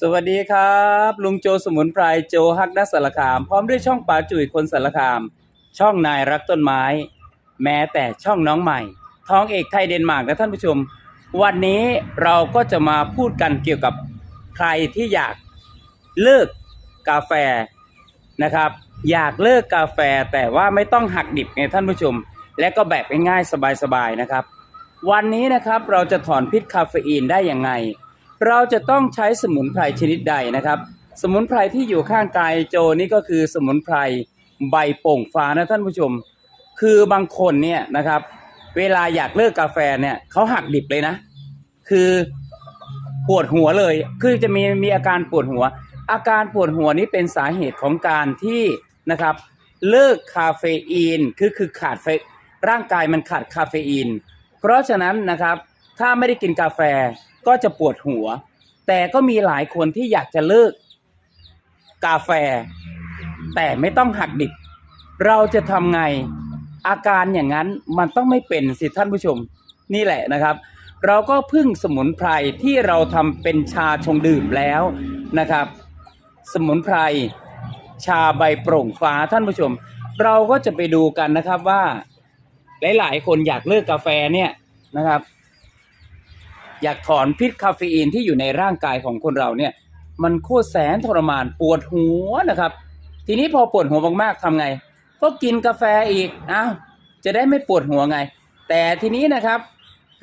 สวัสดีครับ ลุงโจสมุนไพรโจฮักนักสารคาม พร้อมด้วยช่องป๋าจุ๋ยคนสารคาม ช่องนายรักต้นไม้ แม้แต่ช่องน้องใหม่ ท้องเอกไทยเดนมาร์กนะท่านผู้ชม วันนี้เราก็จะมาพูดกันเกี่ยวกับใครที่อยากเลิกกาแฟนะครับ อยากเลิกกาแฟแต่ว่าไม่ต้องหักดิบไงท่านผู้ชม และก็แบบง่ายๆสบายๆนะครับ วันนี้นะครับเราจะถอนพิษคาเฟอีนได้ยังไง เราจะต้องใช้สมุนไพรชนิดใดนะครับ สมุนไพรที่อยู่ข้างกายโจนี่ก็คือสมุนไพรใบโป่งฟ้านะท่านผู้ชม คือบางคนเนี่ยนะครับ เวลาอยากเลิกกาแฟเนี่ยเขาหักดิบเลยนะ คือปวดหัวเลย คือจะมีมีอาการปวดหัว อาการปวดหัวนี้เป็นสาเหตุของการที่นะครับ เลิกคาเฟอีนคือคือขาดเฟร่างกายมันขาดคาเฟอีน เพราะฉะนั้นนะครับ ถ้าไม่ได้กินกาแฟ ก็จะปวดหัว แต่ก็มีหลายคนที่อยากจะเลิก กาแฟ แต่ไม่ต้องหักดิบ เราจะทำไงอาการอย่างนั้นมันต้องไม่เป็นสิท่านผู้ชม นี่แหละนะครับ เราก็พึ่งสมุนไพรที่เราทำเป็นชาชงดื่มแล้วนะครับ สมุนไพรชาใบโปร่งฟ้าท่านผู้ชม เราก็จะไปดูกันนะครับว่า หลาย ๆ คนอยากเลิกกาแฟเนี่ยนะครับ อยากถอนพิษคาเฟอีนที่อยู่ในร่างกายของคนเราเนี่ยมันโคตรแสนทรมานปวดหัวนะครับ ทีนี้พอปวดหัวมากๆทำไง ก็กินกาแฟอีกอ้าวจะได้ไม่ปวดหัวไง แต่ทีนี้นะครับ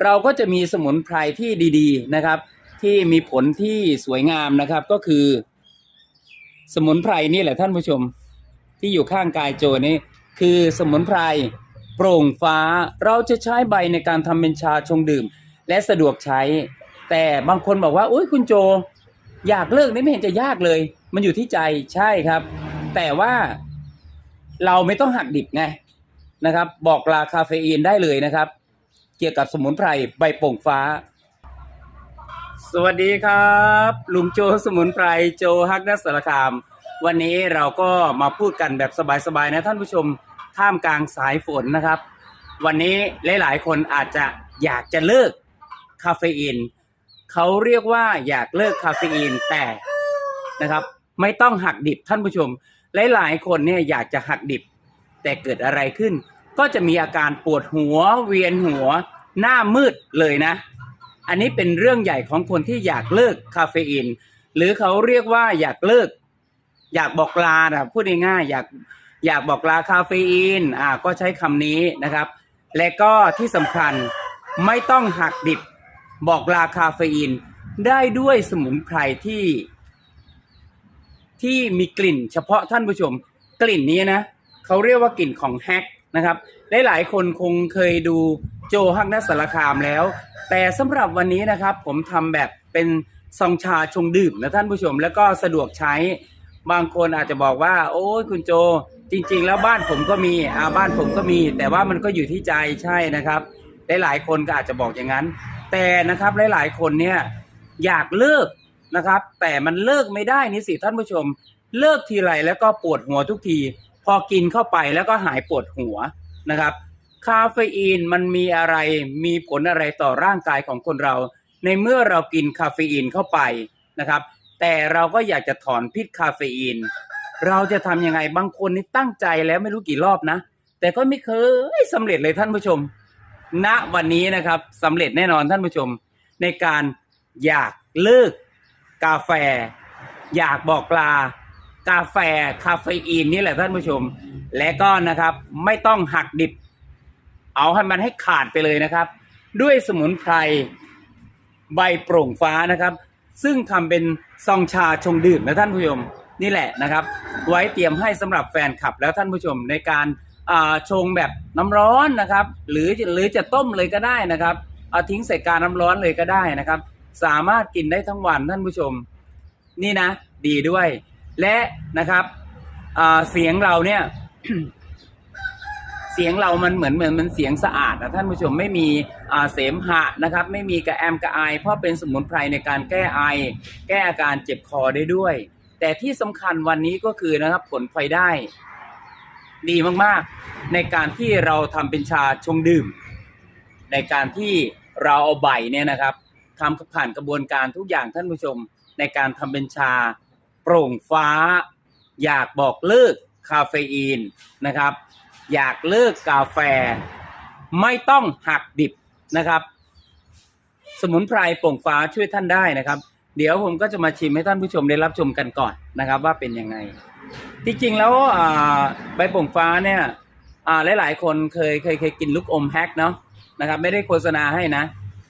เราก็จะมีสมุนไพรที่ดี ๆนะครับ ที่มีผลที่สวยงามนะครับก็คือ สมุนไพรนี่แหละท่านผู้ชม ที่อยู่ข้างกายโจนี่คือสมุนไพรโปร่งฟ้าเราจะใช้ใบในการทำเป็นชาชงดื่ม และสะดวกใช้ แต่บางคนบอกว่าอุ้ยคุณโจ อยากเลิกนี่ไม่เห็นจะยากเลย มันอยู่ที่ใจใช่ครับ แต่ว่าเราไม่ต้องหักดิบไงนะครับ บอกลาคาเฟอีนได้เลยนะครับ เกี่ยวกับสมุนไพรใบโป่งฟ้า สวัสดีครับ ลุงโจสมุนไพรโจฮักนัสสารคาม วันนี้เราก็มาพูดกันแบบสบายๆนะท่านผู้ชมท่ามกลางสายฝนนะครับ วันนี้หลายๆ คนอาจจะอยากจะเลิก คาเฟอีนเขาเรียกว่าอยากเลิกคาเฟอีนแต่นะครับ ไม่ต้องหักดิบท่านผู้ชม หลายๆคนเนี่ยอยากจะหักดิบ แต่เกิดอะไรขึ้น ก็จะมีอาการปวดหัวเวียนหัว หน้ามืดเลยนะ อันนี้เป็นเรื่องใหญ่ของคนที่อยากเลิกคาเฟอีนหรือเขาเรียกว่าอยากเลิก อยากบอกลานะพูดง่ายๆอยากอยากบอกลาคาเฟอีนอ่าก็ใช้คำนี้นะครับ และก็ที่สำคัญไม่ต้องหักดิบ บอกลาคาเฟอีนได้ด้วยสมุนไพรที่ ที่มีกลิ่น เฉพาะท่านผู้ชม กลิ่นนี้นะเขาเรียกว่ากลิ่นของแฮกนะครับหลายๆคนคงเคยดูโจฮักนัสสารคามแล้ว แต่สำหรับวันนี้นะครับ ผมทำแบบเป็นซองชาชงดื่มนะท่านผู้ชม แล้วก็สะดวกใช้ บางคนอาจจะบอกว่า โอ้ยคุณโจ จริง ๆ แล้วบ้านผมก็มีอาบ้านผมก็มี แต่ว่ามันก็อยู่ที่ใจใช่นะครับหลายๆคนก็อาจจะบอกอย่างนั้น แต่นะครับหลาย ๆ คนเนี่ยอยากเลิกนะครับ แต่มันเลิกไม่ได้นี่สิท่านผู้ชม เลิกทีไรแล้วก็ปวดหัวทุกที พอกินเข้าไปแล้วก็หายปวดหัวนะครับ คาเฟอีนมันมีอะไรมีผลอะไรต่อร่างกายของคนเรา ในเมื่อเรากินคาเฟอีนเข้าไปนะครับ แต่เราก็อยากจะถอนพิษคาเฟอีน เราจะทำยังไงบางคนนี่ตั้งใจแล้วไม่รู้กี่รอบนะ แต่ก็ไม่เคยสำเร็จเลยท่านผู้ชม ณวันนี้นะครับสำเร็จแน่นอนท่านผู้ชมในการอยากเลิกกาแฟ อยากบอกลา กาแฟคาเฟอีนนี่แหละท่านผู้ชม และก็นะครับไม่ต้องหักดิบ เอาให้มันให้ขาดไปเลยนะครับ ด้วยสมุนไพรใบโปร่งฟ้านะครับ ซึ่งทำเป็นซองชาชงดื่มนะท่านผู้ชมนี่แหละนะครับ ไว้เตรียมให้สำหรับแฟนคลับแล้วท่านผู้ชมในการ ชงแบบน้ำร้อนนะครับ หรือหรือจะต้มเลยก็ได้นะครับ เอาทิ้งใส่กาน้ำร้อนเลยก็ได้นะครับ สามารถกินได้ทั้งวันท่านผู้ชม นี่นะ ดีด้วย และนะครับเสียงเราเนี่ยเสียงเรามันเหมือนเหมือนมันเสียงสะอาดนะท่านผู้ชมไม่มีเสมหะนะครับ ไม่มีกระแอมกระไอเพราะเป็นสมุนไพรในการแก้ไอ แก้อาการเจ็บคอได้ด้วย แต่ที่สำคัญวันนี้ก็คือนะครับผลพลอยได้ ดีมากๆ ในการที่เราทำเป็นชาชงดื่ม ในการที่เราเอาใบเนี่ยนะครับทำผ่านกระบวนการทุกอย่างท่านผู้ชม ในการทำเป็นชาโปร่งฟ้า อยากบอกเลิกคาเฟอีนนะครับ อยากเลิกกาแฟ ไม่ต้องหักดิบนะครับ สมุนไพรโปร่งฟ้าช่วยท่านได้นะครับ เดี๋ยวผมก็จะมาชิมให้ท่านผู้ชมได้รับชมกันก่อนนะครับ ว่าเป็นยังไง ที่จริงแล้วใบโป่งฟ้าเนี่ยอ่าหลายๆคนเคยเคยเคยกินลูกอมแฮกเนาะนะครับ ไม่ได้โฆษณาให้นะ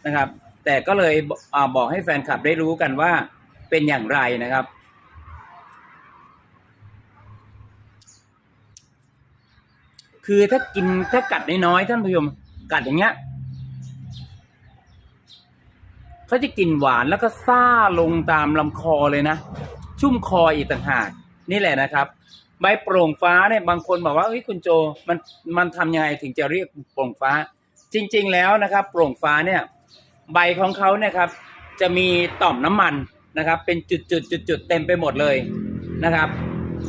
นะครับ แต่ก็เลยอบอกให้แฟนคลับได้รู้กันว่าเป็นอย่างไรนะครับคือถ้ากินถ้ากัดน้อยๆท่านผู้ชมกัดอย่างเงี้ยเขาจะกลิ่นหวานแล้วก็ซ่าลงตามลำคอเลยนะ ชุ่มคออีกต่างหาก นี่แหละนะครับ ใบโปร่งฟ้าเนี่ยบางคนบอกว่าเฮ้ยคุณโจมันมันทำยังไงถึงจะเรียกโปร่งฟ้า จริง ๆ แล้วนะครับ โปร่งฟ้าเนี่ยใบของเขาเนี่ยครับจะมีต่อมน้ำมันนะครับ เป็นจุดจุดจุดจุดๆเต็มไปหมดเลยนะครับ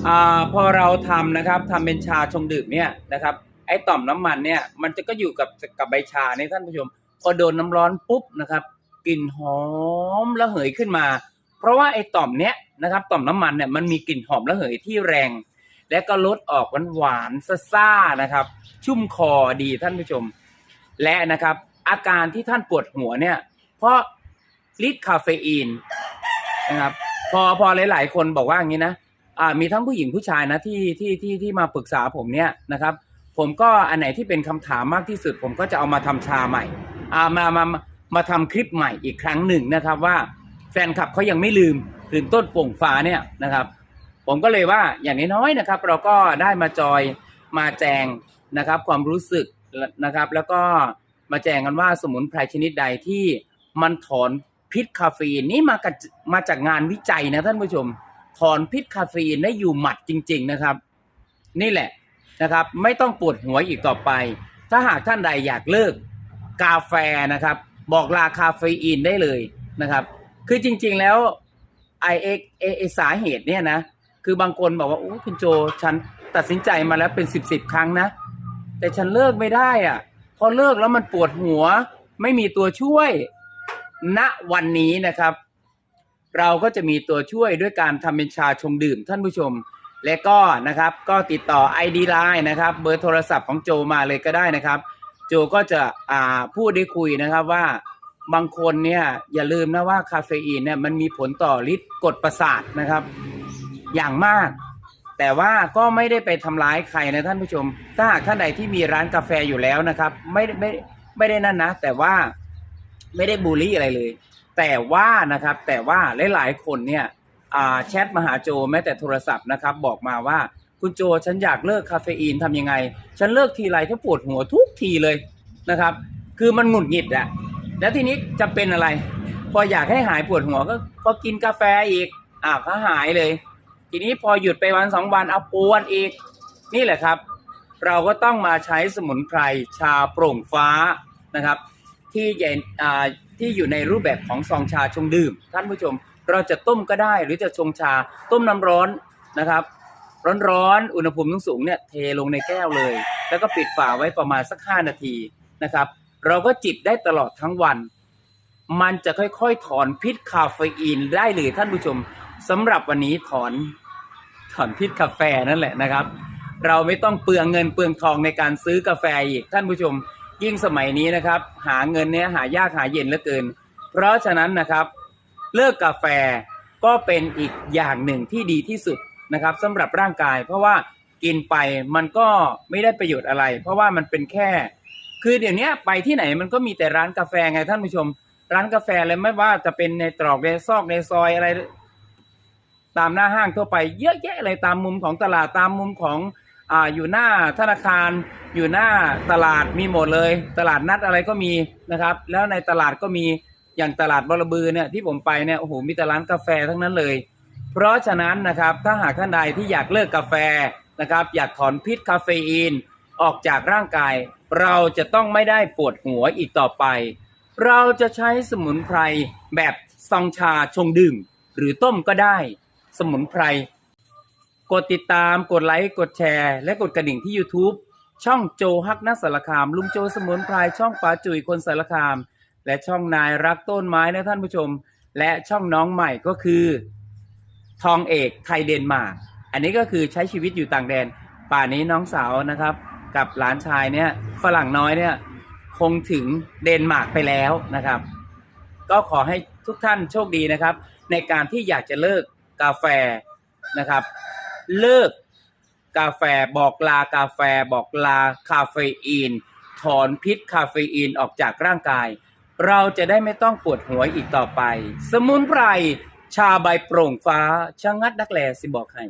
อพอเราทำนะครับทำเป็นชาชงดื่มเนี่ยนะครับไอ้ต่อมน้ำมันเนี่ยมันจะก็อยู่กับกับใบชาเนี่ยท่านผู้ชม พอโดนน้ำร้อนปุ๊บนะครับกลิ่นหอมระเหยขึ้นมา เพราะว่าไอ้ต่อมเนี้ยนะครับต่อมน้ำมันเนี่ยมันมีกลิ่นหอมระเหยที่แรง และก็ลดออกหวานๆซ่าๆนะครับ ชุ่มคอดีท่านผู้ชม และนะครับ อาการที่ท่านปวดหัวเนี่ย เพราะฤทธิ์คาเฟอีนนะครับพอพอหลาย ๆ คนบอกว่าอย่างนี้นะอ่ามีทั้งผู้หญิงผู้ชายนะที่ที่ที่ที่มาปรึกษาผมเนี่ยนะครับ ผมก็อันไหนที่เป็นคำถามมากที่สุด ผมก็จะเอามาทำชาใหม่อ่ามามามามาทำคลิปใหม่อีกครั้งหนึ่งนะครับว่า แฟนคลับเขายังไม่ลืมลืมต้นโป่งฟ้าเนี่ยนะครับ ผมก็เลยว่าอย่างน้อยๆนะครับ เราก็ได้มาจอยมาแจงนะครับ ความรู้สึกนะครับ แล้วก็มาแจงกันว่าสมุนไพรชนิดใดที่มันถอนพิษคาเฟอีนนี่มากับมาจากงานวิจัยนะท่านผู้ชม ถอนพิษคาเฟอีนได้อยู่หมัดจริง ๆนะครับ นี่แหละนะครับ ไม่ต้องปวดหัวอีกต่อไป ถ้าหากท่านใดอยากเลิกกาแฟนะครับ บอกลาคาเฟอีนได้เลยนะครับ คือจริง ๆ แล้วไอเอ็กเอสาเหตุเนี่ยนะ คือบางคนบอกว่าโอ้คุณโจฉันตัดสินใจมาแล้วเป็นสิบสิบครั้งนะ แต่ฉันเลิกไม่ได้อะ พอเลิกแล้วมันปวดหัว ไม่มีตัวช่วยณวันนี้นะครับ เราก็จะมีตัวช่วยด้วยการทำเป็นชาชงดื่มท่านผู้ชม และก็นะครับก็ติดต่อ ID Line นะครับ เบอร์โทรศัพท์ของโจมาเลยก็ได้นะครับ โจก็จะอ่าพูดได้คุยนะครับว่า บางคนเนี่ยอย่าลืมนะว่าคาเฟอีนเนี่ยมันมีผลต่อฤทธิ์กดประสาทนะครับ อย่างมาก แต่ว่าก็ไม่ได้ไปทำร้ายใครนะท่านผู้ชม ถ้าหากท่านใดที่มีร้านกาแฟอยู่แล้วนะครับ ไม่ไม่ไม่ได้นั่นนะ แต่ว่าไม่ได้บูลลี่อะไรเลย แต่ว่านะครับแต่ว่าหลายๆคนเนี่ยแชทมาหาโจแม้แต่โทรศัพท์นะครับ บอกมาว่าคุณโจฉันอยากเลิกคาเฟอีนทำยังไง ฉันเลิกทีไรถ้าปวดหัวทุกทีเลยนะครับ คือมันหงุดหงิดอะ แล้วทีนี้จะเป็นอะไร พออยากให้หายปวดหัวก็ก็กินกาแฟอีกอ่าวก็หายเลย ทีนี้พอหยุดไปวันสองวันเอาปวดอีก นี่แหละครับ เราก็ต้องมาใช้สมุนไพรชาโปร่งฟ้านะครับ ที่ใหญ่อ่าที่อยู่ในรูปแบบของซองชาชงดื่ม ท่านผู้ชมเราจะต้มก็ได้หรือจะชงชาต้มน้ำร้อนนะครับ ร้อนๆอุณหภูมิสูงๆเนี่ยเทลงในแก้วเลย แล้วก็ปิดฝาไว้ประมาณสักห้านาทีนะครับ เราก็จิบได้ตลอดทั้งวัน มันจะค่อยๆ ถอนพิษคาเฟอีนได้เลยท่านผู้ชมสำหรับวันนี้ถอนถอนพิษกาแฟนั่นแหละนะครับ เราไม่ต้องเปลืองเงินเปลืองทองในการซื้อกาแฟอีกท่านผู้ชม ยิ่งสมัยนี้นะครับ หาเงินเนี้ยหายากหาเย็นเหลือเกิน เพราะฉะนั้นนะครับ เลิกกาแฟก็เป็นอีกอย่างหนึ่งที่ดีที่สุดนะครับสำหรับร่างกาย เพราะว่ากินไปมันก็ไม่ได้ประโยชน์อะไร เพราะว่ามันเป็นแค่ คือเดี๋ยวนี้ไปที่ไหนมันก็มีแต่ร้านกาแฟไงท่านผู้ชม ร้านกาแฟเลยไม่ว่าจะเป็นในตรอกในซอกในซอยอะไร ตามหน้าห้างทั่วไป เยอะแยะเลยตามมุมของตลาดตามมุมของอ่าอยู่หน้าธนาคาร อยู่หน้าตลาดมีหมดเลย ตลาดนัดอะไรก็มีนะครับ แล้วในตลาดก็มีอย่างตลาดบรบือเนี่ยที่ผมไปเนี่ยโอ้โหมีแต่ร้านกาแฟทั้งนั้นเลย เพราะฉะนั้นนะครับถ้าหากท่านใดที่อยากเลิกกาแฟนะครับ อยากถอนพิษคาเฟอีนออกจากร่างกาย เราจะต้องไม่ได้ปวดหัวอีกต่อไป เราจะใช้สมุนไพรแบบซองชาชงดื่ม หรือต้มก็ได้ สมุนไพร กดติดตามกดไลค์กดแชร์ และกดกระดิ่งที่ YouTube ช่องโจฮักนักสารคาม ลุงโจสมุนไพรช่องป๋าจุ๋ยคนสารคาม และช่องนายรักต้นไม้นะท่านผู้ชม และช่องน้องใหม่ก็คือ ทองเอกไทยเดนมาร์กอันนี้ก็คือใช้ชีวิตอยู่ต่างแดน ป่านนี้น้องสาวนะครับ กับหลานชายเนี่ยฝรั่งน้อยเนี่ยคงถึงเดนมาร์กไปแล้วนะครับ ก็ขอให้ทุกท่านโชคดีนะครับ ในการที่อยากจะเลิกกาแฟนะครับ เลิกกาแฟบอกลากาแฟบอกลาคาเฟอีน ถอนพิษคาเฟอีนออกจากร่างกาย เราจะได้ไม่ต้องปวดหัวอีกต่อไป สมุนไพรชาใบโปร่งฟ้าชะงัดนักแลสิบอกให้